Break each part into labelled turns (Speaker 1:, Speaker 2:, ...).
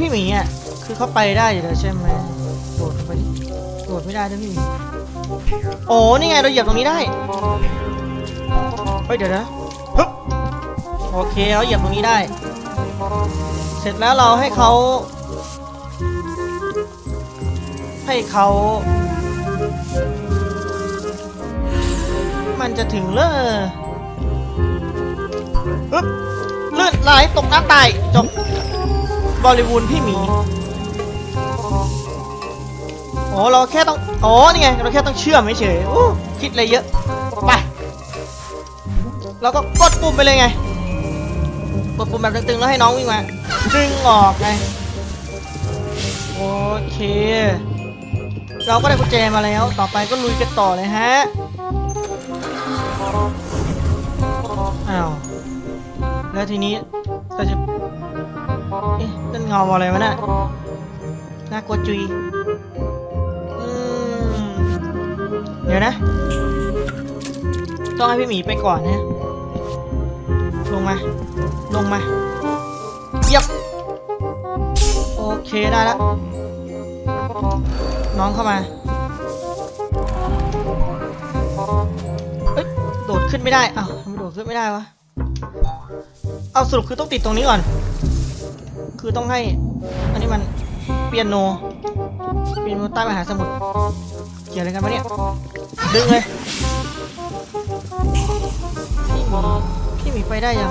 Speaker 1: พี่หมีอะ คือเขาไปได้อยู่แล้วใช่ไหมโดดลงไปโดดไม่ได้ด้วยพี่หมีโอ้นี่ไงเราเหยียบตรงนี้ได้เฮ้ยเดี๋ยวนะฮึบโอเคเราเหยียบตรงนี้ได้ เสร็จแล้วเราให้เขาให้เขามันจะถึงเลยฮึบลื่นไหลตกน้ำตายจบ บอลลิวูดพี่หมีโอ้เราแค่ต้องอ๋อนี่ไงเราแค่ต้องเชื่อมเฉยโอ้คิดอะไรเยอะไปเราก็กดปุ่มไปเลยไงกดปุ่มแบบตึงๆแล้วให้น้องวิ่งมาดึงออกไงโอเค เราก็ได้กุญแจมาแล้ว ต่อไปก็ลุยกันต่อเลยฮะอ้าวแล้วทีนี้เราจะ เอ๊ะนั่นเงาอะไรวะน่ะน่ากลัวจุยอืมเดี๋ยวนะ ต้องให้พี่หมีไปก่อนนะ ลงมา ลงมาเยียบโอเคได้แล้วน้องเข้ามาเอ้ยโดดขึ้นไม่ได้อ้าวทำไมโดดขึ้นไม่ได้วะ เอาสรุปคือต้องติดตรงนี้ก่อน คือต้องให้ อันนี้มันเปียโนเปียโนใต้มหาสมุทรเกี่ยวอะไรกันวะเนี่ย ดึงเลยพี่หมีพี่หมีไปได้ยัง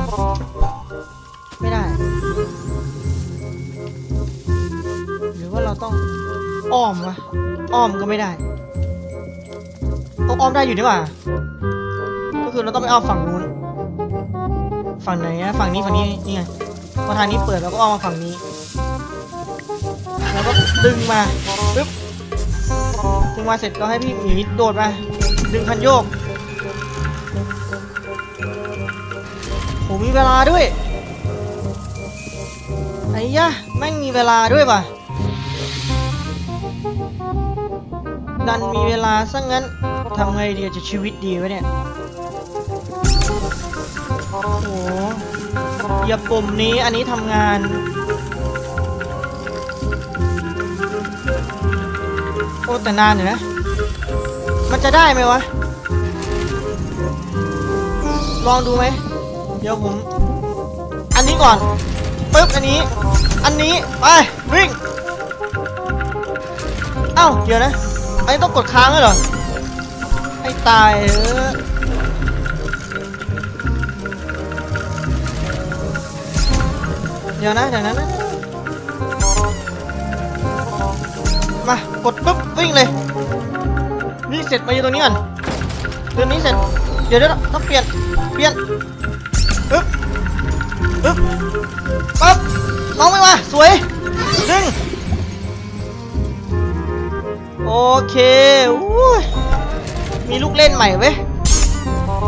Speaker 1: ไม่ได้ หรือว่าเราต้องอ้อมวะอ้อมก็ไม่ได้ ต้องอ้อมได้อยู่นี่หว่า ก็คือเราต้องไปอ้อมฝั่งนู้น ฝั่งไหนอะฝั่งนี้ฝั่งนี้นี่ไง พอทางนี้เปิดเราก็ออมมาฝั่งนี้ แล้วก็ดึงมาปึ๊บดึงมาเสร็จก็ให้พี่หมีโดดมา ดึงคันโยกโหมีเวลาด้วยไอ้ยะแม่งมีเวลาด้วยป่ะดันมีเวลาซะงั้นทำไงดีจะชีวิตดีวะเนี่ย โอ้โห เหยียบปุ่มนี้อันนี้ทำงาน โอ้แต่นานอยู่นะ มันจะได้ไหมวะ ลองดูไหม เดี๋ยวผม อันนี้ก่อนปึ๊บอันนี้ อันนี้ ไปวิ่ง เอ้า เดี๋ยวนะ อันนี้ต้องกดค้างเลยเหรอ ให้ตายเออ ดี๋ยวนะเดี๋ยวนะนะมากดปุ๊บวิ่งเลยนี่เสร็จมาอยู่ตรงนี้ก่อนเดือนนี้เสร็จเดี๋ยวเดี๋ยวต้องเปลี่ยนเปลี่ยนปึ๊บปึ๊บปั๊บน้องไม่มาสวยดึงโอเคอุ้ยมีลูกเล่นใหม่เว้ย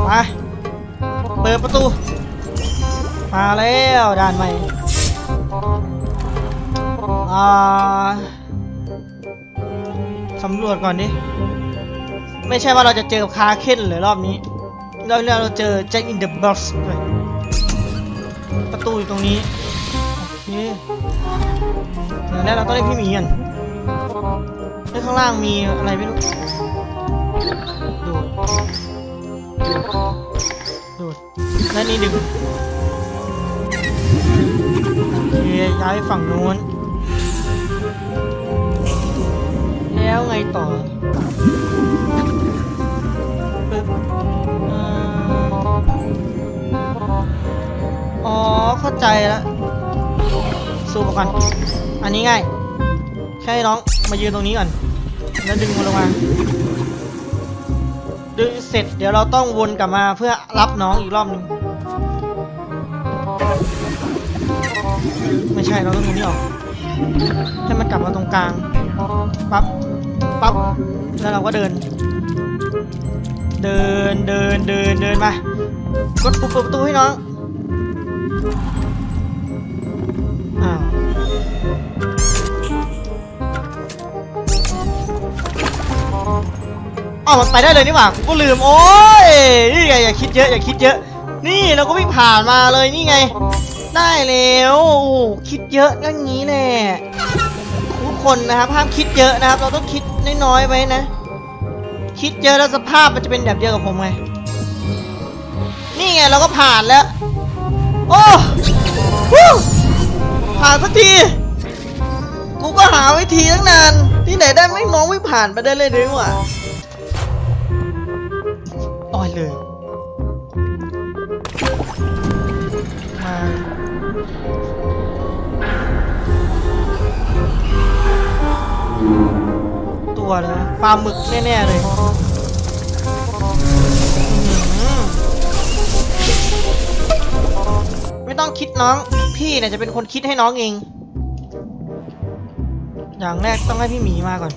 Speaker 1: มาเปิดประตู มาแล้วด่านใหม่ อ่าสำรวจก่อนดิ ไม่ใช่ว่าเราจะเจอคาเคนเลยรอบนี้ เราเราเจอแจ็คอินเดอะบ็อกซ์เลยประตูอยู่ตรงนี้ โอเคเดี๋ยวแรกเราต้องได้พี่หมีกันแล้วข้างล่างมีอะไรไม่รู้ ดูด ดูดและนี่ดึง ย้ายฝั่งนู้น แล้วไงต่อปึ๊บเอ่ออ๋อ เข้าใจแล้วซูมออกก่อนอันนี้ง่าย แค่น้องมายืนตรงนี้ก่อน แล้วดึงมันลงมา ดึงเสร็จเดี๋ยวเราต้องวนกลับมาเพื่อรับน้องอีกรอบหนึง ไม่ใช่เราต้องดึงนี่ออกให้มันกลับมาตรงกลางปั๊บปั๊บแล้วเราก็เดิน เดินเดินเดินเดินมากดปุ่มเปิดประตูให้น้องอ้าวอ้าวมันไปได้เลยนี่หว่ากูก็ลืมโอ้ยนี่ไงอย่าคิดเยอะอย่าคิดเยอะ นี่เราก็วิ่งผ่านมาเลยนี่ไง ได้แล้วโอ้คิดเยอะก็งี้แหละทุกคนนะครับห้ามคิดเยอะนะครับ เราต้องคิดน้อยๆไว้นะ คิดเยอะแล้วสภาพมันจะเป็นแบบเดียวกับผมไงนี่ไงเราก็ผ่านแล้ว โอ้ฮู้ผ่านสักทีกูก็หาวิธีตั้งนาน ที่ไหนได้ไม่น้องไม่ผ่านไปได้เลยดีกว่าอ่อยเลย ตัวเลยนะปลาหมึกแน่ๆเลยไม่ต้องคิดน้อง พี่เนี่ยจะเป็นคนคิดให้น้องเอง อย่างแรกต้องให้พี่หมีมาก่อน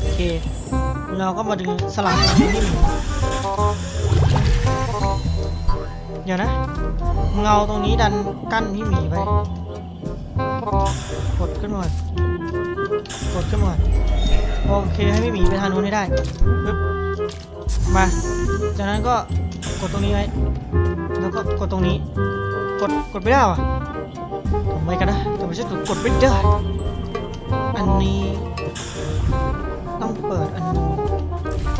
Speaker 1: โอเค เราก็มาดึงสลับกับพี่หมีเดี๋ยวนะเงาตรงนี้ดันกั้นพี่หมีไว้กดขึ้นมา ก่อนกดขึ้นมาโอเคให้พี่หมีไปทางนู้นให้ได้ปึ๊บมาจากนั้นก็กดตรงนี้ไว้แล้วก็กดตรงนี้ กดกดไม่ได้วะผมไปกันนะแต่ไม่ใช่กดกดไม่ได้อันนี้ต้องเปิดอันนู้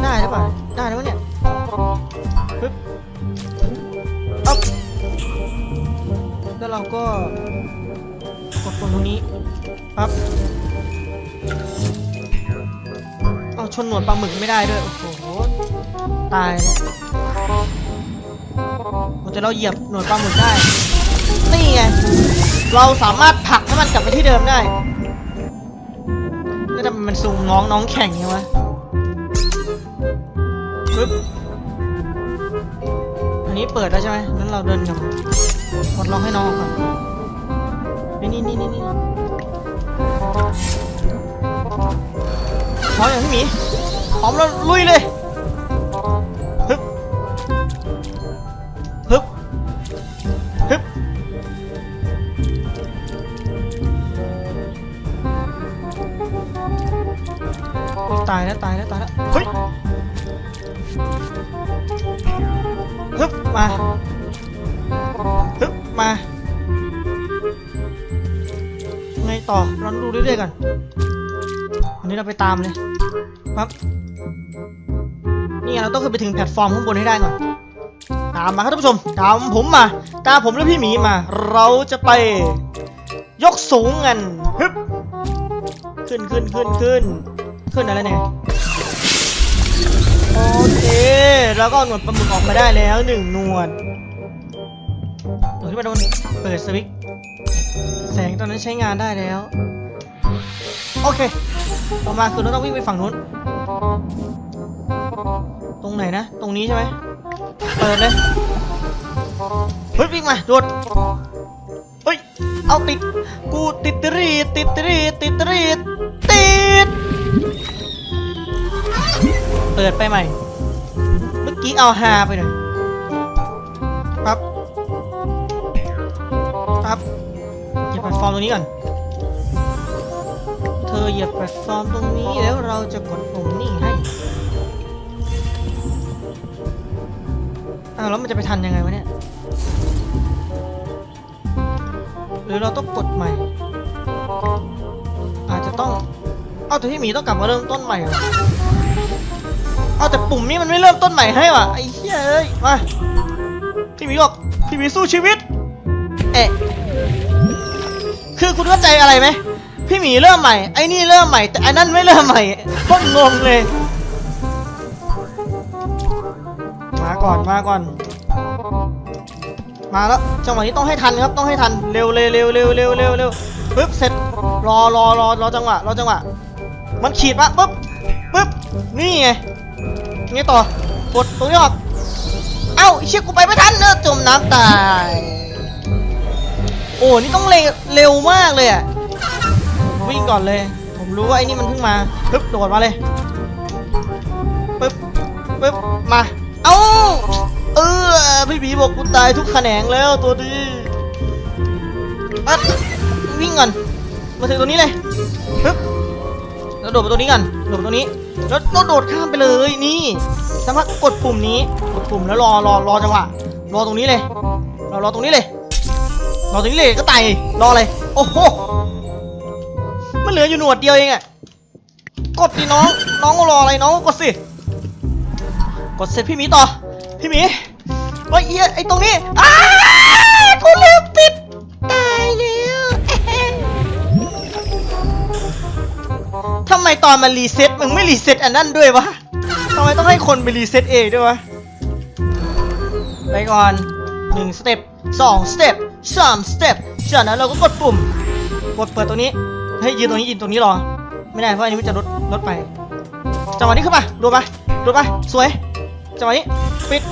Speaker 1: ได้หรือเปล่าได้แล้วเนี่ยปึ๊บอ๊บแล้วเราก็กดตรงนี้ปั๊บ เอาชนหนวดปลาหมึกไม่ได้ด้วย โอ้โห ตายแล้วจะเราเหยียบหนวดปลาหมึกได้ นี่ไง เราสามารถผลักให้มันกลับไปที่เดิมได้แล้วทำไมมันซูมน้องน้องแข่งไงวะปึ๊บอันนี้เปิดแล้วใช่ไหมงั้นเราเดินกลับกดล็อกให้น้องก่อนนี่นี่นี่นี่ ร้อมอย่างพี่หมีพร้อมแล้วลุยเลยฮึบฮึบฮึบตายแล้วตายแล้วตายแล้วเฮ้ยฮึบมาฮึบมาไงต่อเราดูเรื่อยๆก่อนอันนี้เราไปตามเลย ปั๊บนี่เราต้องขึ้นไปถึงแพลตฟอร์มข้างบนให้ได้ก่อนตามมาครับท่านผู้ชมตามผมมา ตามผมและพี่หมีมา เราจะไป ยกสูงกันฮึบขึ้นขึ้นขึ้นขึ้นขึ้นอะไรเนี่ยโอเคแล้วก็หนวดปลาหมึกออกมาได้แล้วหนึ่งหนวดหนวดที่มาโดนเปิดสวิตช์แสงตอนนั้นใช้งานได้แล้ว โอเค ต่อมาคือเราต้องวิ่งไปฝั่งนู้น ตรงไหนนะ ตรงนี้ใช่ไหมเปิดเลยเฮ้ยวิ่งมาโดดเฮ้ย เอาติด กูติดตรีดติดตรีดติดตรีดติด เปิดไปใหม่ เมื่อกี้เอาฮาไปหน่อยปั๊บปั๊บเหยียบแพลตฟอร์มตรงนี้ก่อน ธอเหยียบแพลตฟอร์มตรงนี้แล้วเราจะกดปุ่มนี่ให้อ้าวแล้วมันจะไปทันยังไงวะเนี่ย หรือเราต้องกดใหม่ อาจจะต้อง เอาแต่พี่หมีต้องกลับมาเริ่มต้นใหม่เหรอเอาแต่ปุ่มนี้มันไม่เริ่มต้นใหม่ให้ว่ะไอ้เหี้ยเอ้ยมาพี่หมีบอกพี่หมีสู้ชีวิต เอ๊ะคือคุณเข้าใจอะไรไหม พี่หมีเริ่มใหม่ ไอ้นี่เริ่มใหม่ แต่อันนั้นไม่เริ่มใหม่โคตรงงเลย มาก่อนมาก่อน มาแล้ว จังหวะนี้ต้องให้ทันครับ ต้องให้ทัน เร็วเร็วเร็วเร็วเร็วเร็วเร็วปึ๊บ เสร็จ รอรอรอรอจังหวะ รอจังหวะ มันขีดมาปึ๊บ ปึ๊บ นี่ไงไงต่อ กดตรงนี้ออก เอ้าเชี่ยกูไปไม่ทันเนอะจมน้ำตาย โอ้ นี่ต้องเร็วเร็วมากเลยอะ วิ่งก่อนเลย ผมรู้ว่าไอ้นี่มันเพิ่งมาปึ๊บโดดมาเลยปึ๊บปึ๊บมา เอ้าเออพี่บีบอกกูตายทุกแขนงแล้วตัวดีอะวิ่งก่อน มาถึงตรงนี้เลยปึ๊บแล้วโดดไปตรงนี้กันโดดไปตรงนี้ แล้วโดดข้ามไปเลยนี่สักพักกดปุ่มนี้กดปุ่มแล้วรอรอรอจังหวะรอตรงนี้เลยรอรอตรงนี้เลยรอตรงนี้เลยก็ตายรออะไรโอ้โห มันเหลืออยู่หนวดเดียวเองอะกดดิน้อง น้องรออะไรน้องกดสิ กดเสร็จพี่หมีต่อ พี่หมีโอ้ยเอียไอตรงนี้อ้ากูลืมปิดตายแล้วทำไมตอนมันรีเซ็ตมึงไม่รีเซ็ตอันนั้นด้วยวะทำไมต้องให้คนไปรีเซ็ตเองด้วยวะ ไปก่อนหนึ่งสเต็ปสองสเต็ปสามสเต็ปจากนั้นเราก็กดปุ่ม กดเปิดตรงนี้ ให้ยยืนตรงนี้ยืนตรงนี้รอ ไม่ได้เพราะอันนี้มันจะลดลดไปจังหวะนี้ขึ้นมาโดดมาโดดมาสวยจังหวะนี้ปิด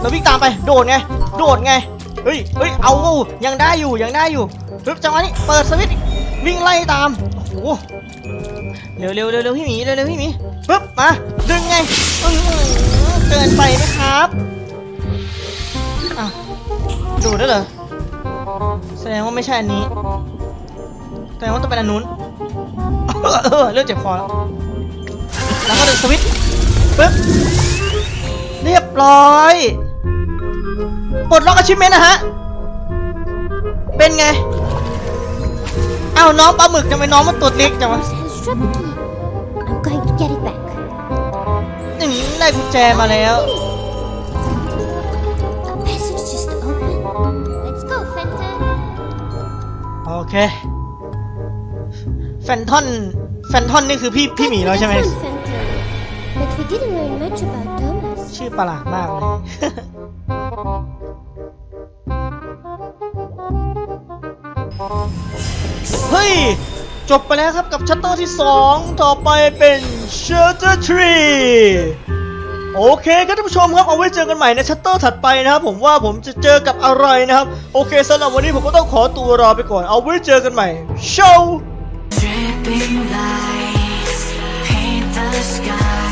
Speaker 1: เราวิ่งตามไปโดดไงโดดไงเฮ้ยเฮ้ยเอายังได้อยู่ยังได้อยู่ปึ๊บจังหวะนี้เปิดสวิตช์วิ่งไล่ตามโอ้โหเร็วเร็วเร็วเร็วพี่หมีเร็วเร็วพี่หมีปึ๊บมาดึงไงอื้ออเกินไปไหมครับอ้าวดูดได้เหรอแสดงว่าไม่ใช่อันนี้ แสดงว่าต้องเป็นอันนู้นเออเริ่มเจ็บคอแล้ว แล้วก็ดึงสวิตช์ปึ๊บ เรียบร้อยปลดล็อกอาชิเมนนะฮะ เป็นไงเอ้าน้องปลาหมึกทำไมน้องมันตัวเล็กจังวะ
Speaker 2: Boss has dropped the key. I'm going to get it back.
Speaker 1: อืมได้กุญแจมาแล้ว
Speaker 2: A passage just open. Let's go, Fenton.
Speaker 1: โอเค แฟนทอนแฟนทอนนี่คือพี่พี่หมีเราใช่ไหม
Speaker 2: Fun, Fenton. But we didn't learn much about Thomas.
Speaker 1: ชื่อประหลาดมากเลย เฮ้ย จบไปแล้วครับกับชัตเตอร์ที่ 2 ต่อไปเป็นชัตเตอร์3โอเคครับท่านผู้ชมครับ เอาไว้เจอกันใหม่ในชัตเตอร์ถัดไปนะครับ ผมว่าผมจะเจอกับอะไรนะครับ โอเคสำหรับวันนี้ผมก็ต้องขอตัวลาไปก่อน เอาไว้เจอกันใหม่โชว์
Speaker 3: Dripping lights paint the sky.